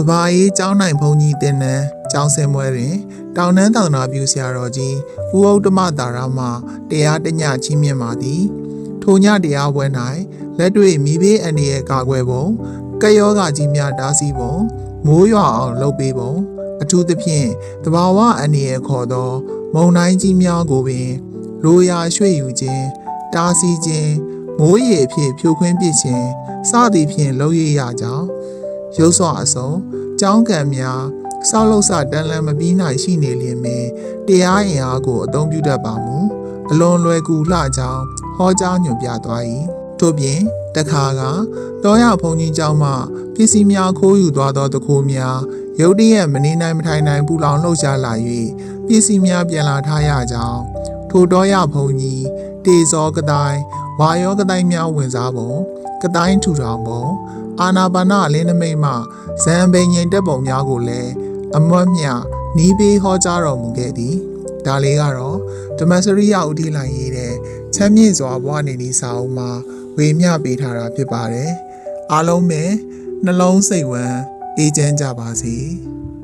ကဘာအေးကျောင်းနိုင်ဘုံကြီးတင်နန်းကျောင်းစင်ပွဲတွင် တောင်နန်းတောင်နာပြူဆရာတော်ကြီးဦးဥဒ္ဓမတာရမတရားတညချင်းမြင့်ပါသည်ထိုညတရားပွဲ၌လက်တွေ့မိဘေးအန္တရာယ်ကာကွယ်ပုံကက်ယောဂကြီးများတားဆီးပုံမိုးရွာအောင်လုပ်ပေးပုံအထူးသဖြင့်တဘာဝအန္တရာယ်ခေါ်သော မုန်တိုင်းကြီးများကိုပင်လိုရာရွှေ့ယူခြင်းတားဆီးခြင်းမိုးရေအဖြစ်ဖြိုခွင်းပစ်ခြင်းစသည်ဖြင့်လုပ်ရရကြောင်း ရုပ်စွာအစုံကြောင်းကံများဆောက်လုပ်စတန်လန်မပြီးနိုင်ရှိနေလျင်ပင်တရားအင်အားကိုအသုံးပြုတတ်ပါမူအလွန်လွယ်ကူလှကြောင်းဟောကြားညွှန်ပြသွား၏ထို့ပြင်တခါကတောရဘုံကြီးကျောင်းမှပစ္စည်းများခိုးယူသွားသောတခိုးများရုတ်တရက်မနေနိုင်မထိုင်နိုင်ပူလောင်လှုပ်ရှားလာ၍ပစ္စည်းများပြန်လာထားရကြောင်းထိုတောရဘုံကြီးတေဇောကတိုင်းဝါယောကတိုင်းများဝင်စားပုံကတိုင်းထူထောင်ပုံ အာနာပါနအလင်းနမိတ်မှဇံပိန်ငိန်တက်ပုံများကိုလည်းအမွတ်မြနီးပေးဟောကြားတော်မူခဲ့သည်ဒါလေးကတော့ဓမ္မစရိယဥတီလိုင်းရေးတဲ့ချမ်းမြေ့စွာဘဝနေနေစာအုပ်မှာဝေမျှပေးထားတာဖြစ်ပါတယ်အားလုံးပဲနှလုံးစိတ်ဝမ်းအေးချမ်းကြပါစေ။